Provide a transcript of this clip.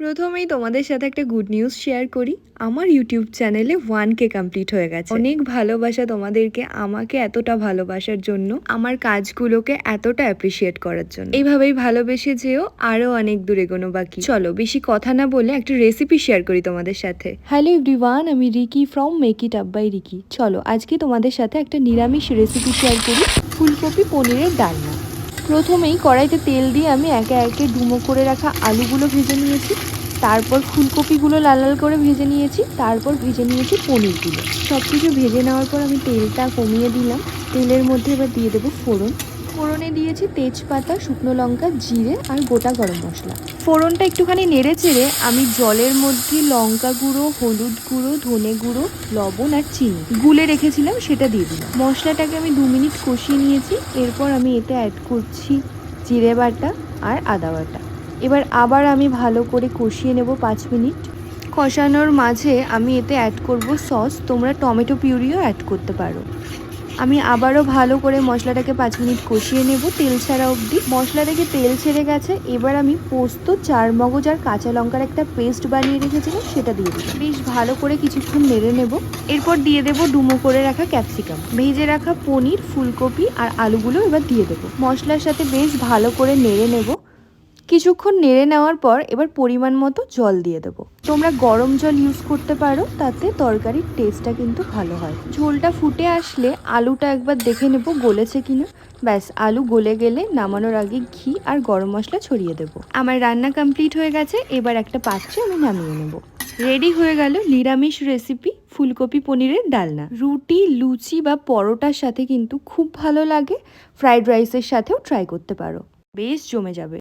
প্রথমেই তোমাদের সাথে একটা গুড নিউজ শেয়ার করি। আমার ইউটিউব চ্যানেলে ওয়ান কে কমপ্লিট হয়ে গেছে। অনেক ভালোবাসা তোমাদেরকে আমাকে এতটা ভালোবাসার জন্য, আমার কাজগুলোকে এতটা অ্যাপ্রিসিয়েট করার জন্য। এইভাবেই ভালোবেসে যেও আরও অনেক দূরে এগোনো বাকি। চলো, বেশি কথা না বলে একটা রেসিপি শেয়ার করি তোমাদের সাথে। হ্যালো এভরিওয়ান আমি Ricky from make it up by Ricky চলো, আজকে তোমাদের সাথে একটা নিরামিষ রেসিপি শেয়ার করি। ফুলকপি পনিরের ডালনা। প্রথমেই কড়াইতে তেল দিয়ে আমি একে একে ডুমো করে রাখা আলুগুলো ভেজে নিয়েছি। তারপর ফুলকপিগুলো লাল লাল করে ভেজে নিয়েছি। তারপর ভেজে নিয়েছি পনিরগুলো। সব কিছু ভেজে নেওয়ার পর আমি তেলটা কমিয়ে দিলাম। তেলের মধ্যে এবার দিয়ে দেবো ফোড়ন। ফোড়নে দিয়েছি তেজপাতা, শুকনো লঙ্কা, জিরে আর গোটা গরম মশলা। ফোড়নটা একটুখানি নেড়ে চেড়ে আমি জলের মধ্যে লঙ্কা গুঁড়ো, হলুদ গুঁড়ো, ধনে গুঁড়ো, লবণ আর চিনি গুলে রেখেছিলাম, সেটা দিয়ে দিলাম। মশলাটাকে আমি দু মিনিট কষিয়ে নিয়েছি, এরপর আমি এতে অ্যাড করছি জিরে বাটা আর আদা বাটা। এবার আবার আমি ভালো করে কষিয়ে নেব পাঁচ মিনিট। কষানোর মাঝে আমি এতে অ্যাড করব সস, তোমরা টমেটো পিউরিও অ্যাড করতে পারো। আমি আবারও ভালো করে মশলাটাকে পাঁচ মিনিট কষিয়ে নেব, তেল ছাড়া অবধি। মশলা থেকে তেল ছেড়ে গেছে, এবার আমি পোস্ত, চার মগজ আর কাঁচা লঙ্কার একটা পেস্ট বানিয়ে রেখেছিলাম, সেটা দিয়ে দেবো। বেশ ভালো করে কিছুক্ষণ নেড়ে নেব। এরপর দিয়ে দেবো ডুমো করে রাখা ক্যাপসিকাম। ভেজে রাখা পনির, ফুলকপি আর আলুগুলো এবার দিয়ে দেবো। মশলার সাথে বেশ ভালো করে নেড়ে নেব। কিছুক্ষণ নেড়ে নেওয়ার পর এবার পরিমাণ মতো জল দিয়ে দেবো। তোমরা গরম জল ইউজ করতে পারো, তাতে তরকারির টেস্টটা কিন্তু ভালো হয়। ঝোলটা ফুটে আসলে আলুটা একবার দেখে নেব গলেছে কিনা। ব্যাস, আলু গলে গেলে নামানোর আগে ঘি আর গরম মশলা ছড়িয়ে দেব। আমার রান্না কমপ্লিট হয়ে গেছে, এবার একটা পাত্রে আমি নামিয়ে নেব। রেডি হয়ে গেল নিরামিষ রেসিপি ফুলকপি পনিরের ডালনা। রুটি, লুচি বা পরোটার সাথে কিন্তু খুব ভালো লাগে। ফ্রাইড রাইসের সাথেও ট্রাই করতে পারো। বেশ জমে যাবে।